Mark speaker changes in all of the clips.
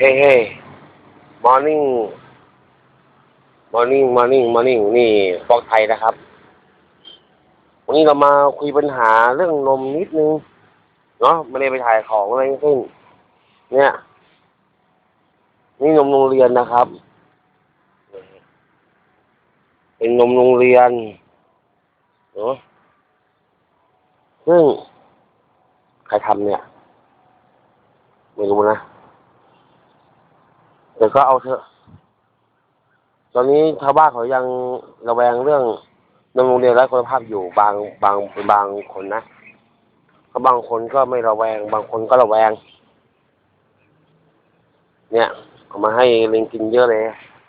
Speaker 1: เฮ้เฮ้มอร์นิ่งมอร์นิ่งมอร์นิ่งมอร์นิ่งนี่ฟอกไทยนะครับ วันนี้เรามาคุยปัญหาเรื่องนมนิดนึง เนาะไม่ได้ไปถ่ายของอะไรทั้งสิ้น เนี่ย นี่นมโรงเรียนนะครับ เป็นนมโรงเรียน เนาะซึ่ง ใครทำเนี่ย ไม่รู้นะ แต่ก็เอาเถอะ ตอนนี้ชาวบ้านเขายังระแวงเรื่องนโรงเรียนและคุณภาพอยู่บางบางบางคนนะก็บางคนก็ไม่ระแวง บางคนก็ระแวง เนี่ยเอามาให้ลิงกินเยอะเลย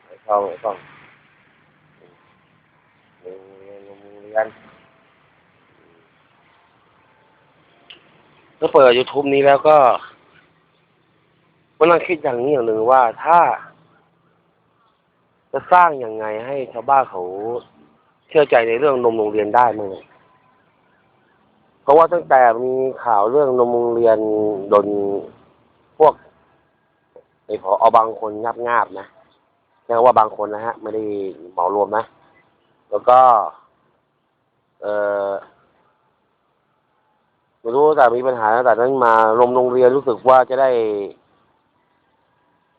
Speaker 1: ไอ้ช่องไอ้ช่องนมโรงเรียนนมโรงเรียนก็เปิดยูทูบนี้แล้วก็ กำลังคิดอย่างนี้อย่างหนึ่งว่าถ้า จะสร้างยังไงให้ชาวบ้านเขาเชื่อใจในเรื่องนมโรงเรียนได้มั้งเพราะว่าตั้งแต่มีข่าวเรื่องนมโรงเรียนโดนพวกไอ้พอเอาบางคนงับงาบนะแค่ว่าบางคนนะฮะ ไม่ได้เหมารวมนะ แล้วก็ เออไม่รู้แต่มีปัญหาตั้งแต่นั้นมานมโรงเรียนรู้สึกว่าจะได้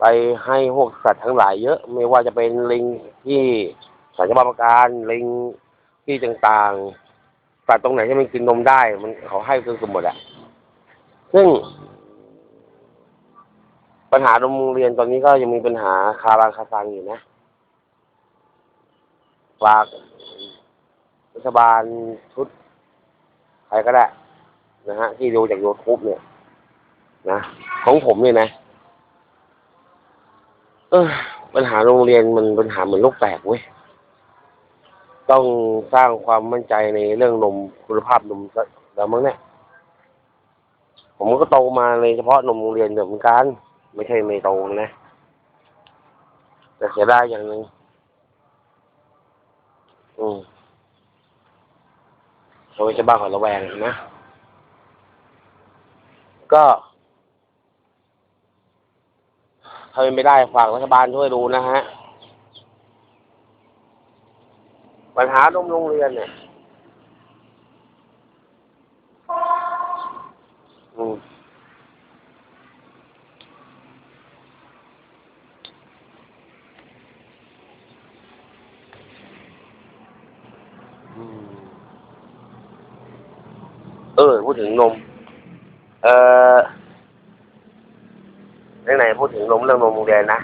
Speaker 1: ไปให้พวกสัตว์ทั้งหลายเยอะ ไม่ว่าจะเป็นลิงที่สัญชาตประการลิงที่ต่างๆสัตว์ตรงไหนที่มันกินนมได้ มันเขาให้เกือบหมดอะซึ่ง ปัญหาโรงเรียนตอนนี้ก็ยังมีปัญหาคาราคาซังอยู่นะฝากรัฐบาลชุดใครก็ได้ นะฮะ ที่ดูจากยูทูบเนี่ย นะ ของผมเนี่ยนะ เออปัญหาโรงเรียนมันปัญหาเหมือนลูกแตกเว้ย ต้องสร้างความมั่นใจในเรื่องนมคุณภาพนมแล้วมั้งเนี่ย ผมก็โตมาในเฉพาะนมโรงเรียนเหมือนกัน ไม่ใช่ไม่โตนะ แต่เสียดายอย่างหนึ่งอืมเขาจะบ้านขอระแวงนะ ก็ถ้าเป็นไม่ได้ฝากรัฐบาลช่วยดูนะฮะ ปัญหานมโรงเรียนเนี่ยอืมอืมเออ พูดถึงนม เอ่อ ไหนพูดถึงนมเรื่องนมโรงเรียนนะ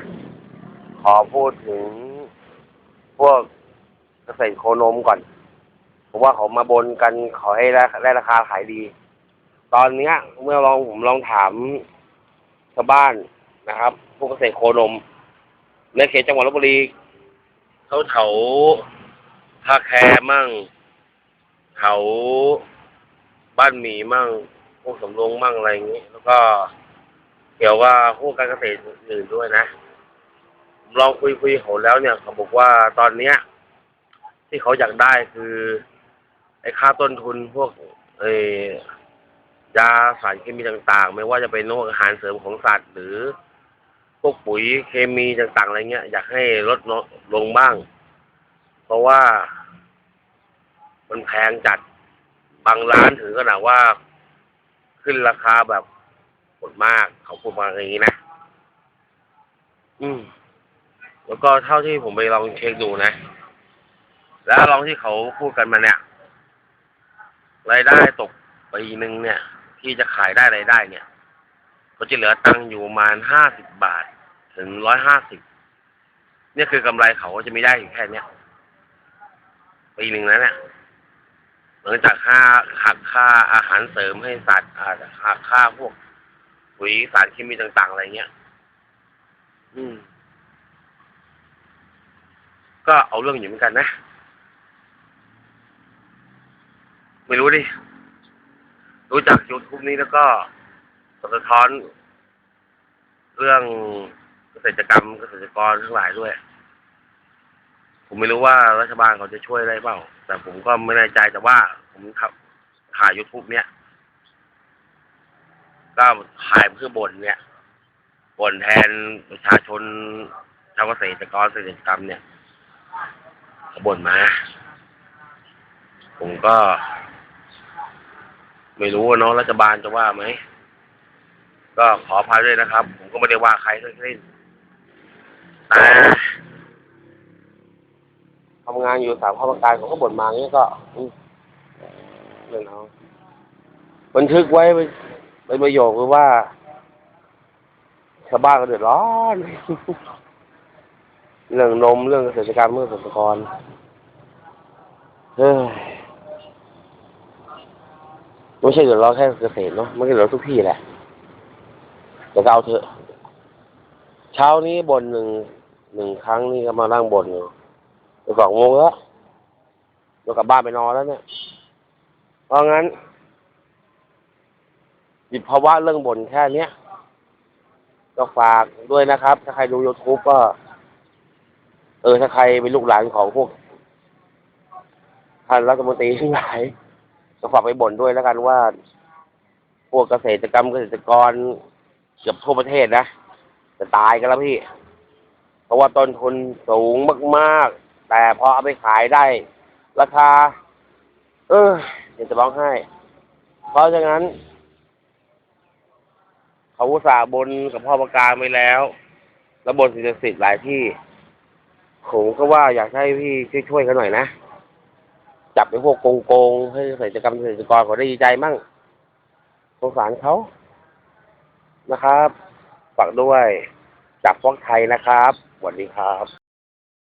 Speaker 1: ขอพูดถึงพวกเกษตรโคนมก่อน ผมว่าเขามาบนกันขอให้ได้ได้ราคาขายดี ตอนเนี้ย เมื่อลองผมลองถามชาวบ้านนะครับ พวกเกษตรโคนม ในเขตจังหวัดลบบุรีเขาแถวท่าแคมั่งแถวบ้านหมีมั่งพวกสำโรงมั่งอะไรอย่างนี้ แล้วก็ เกี่ยวว่าพวกการเกษตรอื่นด้วยนะผมลองคุยคุยเขาแล้วเนี่ยเขาบอกว่าตอนเนี้ย ที่เขาอยากได้คือไอ้ค่าต้นทุนพวกเอยาสารเคมีต่างๆ ไม่ว่าจะเป็นพวกอาหารเสริมของสัตว์หรือพวกปุ๋ยเคมีต่างๆอะไรเงี้ยอยากให้ลดลงบ้าง เพราะว่ามันแพงจัดบางร้านถึงขนาดว่าขึ้นราคาแบบ หดมากเขาพูดมาอย่างนี้นะ อืม แล้วก็เท่าที่ผมไปลองเช็คดูนะ แล้วลองที่เขาพูดกันมาเนี่ยรายได้ตกปีหนึ่งเนี่ย ที่จะขายได้รายได้เนี่ย ก็จะเหลือตังค์อยู่ประมาณห้าสิบบาท ถึงร้อยห้าสิบเนี่ยคือกำไรเขาก็จะไม่ได้อยู่แค่เนี้ยปีหนึ่งแล้วเนี่ยหลังจากค่าหักค่าอาหารเสริมให้สัตว์หักค่าพวก ปุ๋ยสารเคมีต่างๆอะไรเงี้ย อืม ก็เอาเรื่องอยู่เหมือนกันนะ ไม่รู้ดิ รู้จักยูทูบนี้แล้วก็สะท้อน เรื่องเกษตรกรรมเกษตรกรทั้งหลายด้วย ผมไม่รู้ว่ารัฐบาลเขาจะช่วยอะไรเปล่า แต่ผมก็ไม่แน่ใจแต่ว่าผมขับถ่ายยูทูบเนี้ย ก็ถ่ายเพื่อบนเนี่ยบ่นแทนประชาชนชาวเกษตรกรเกษตรกรรมเนี่ยขบ่นมา ผมก็ ไม่รู้ว่าเน้องรัฐบาลจะว่าไหม ก็ขออภัยด้วยนะครับ ผมก็ไม่ได้ว่าใครทั้งสิ้นแต่ทำงานอยู่สามข้าราชการขาก็บ่นมาอย่างนี้ก็เรื่องเขาบันทึกไว้ เป็นประโยคคือว่า ชาวบ้านก็เดือดร้อน เรื่องนมเรื่องเกษตรกรรมเรื่องเกษตรกรเฮ้ยไม่ใช่เดือดร้อนแค่เกษตรเนาะมันก็เดือดร้อนทุกที่แหละแต่ก็เอาเถอะ เช้านี้บนหนึ่งหนึ่งครั้งนี่ก็มานั่งบนอยู่ไปสองโมงแล้วเรากลับบ้านไปนอนแล้วเนี่ยเพราะงั้น หยุดภาวะเรื่องบ่นแค่เนี้ยก็ฝากด้วยนะครับ ถ้าใครดู YouTube ก็ เออ ถ้าใครเป็นลูกหลานของพวกท่านรัฐมนตรีทั้งหลายก็ฝากไปบ่นด้วยแล้วกันว่า พวกเกษตรกรรมเกษตรกรเกือบทั่วประเทศนะจะตายกันแล้วพี่ เพราะว่าต้นทุนสูงมากๆ แต่พอเอาไปขายได้ ราคา เออเดี๋ยวจะร้องไห้ เพราะฉะนั้น เขาอุตส่าห์บนกับพ่อประการไปแล้วแล้วบนสิ่งศักดิ์สิทธิ์หลายที่ผมก็ว่าอยากให้พี่ช่วยๆเขาหน่อยนะ จับไอ้พวกโกงๆให้เกษตรกรรมเกษตรกรเขาได้ดีใจมั่งสงสารเขานะครับฝากด้วยจากฟอกไทยนะครับสวัสดีครับ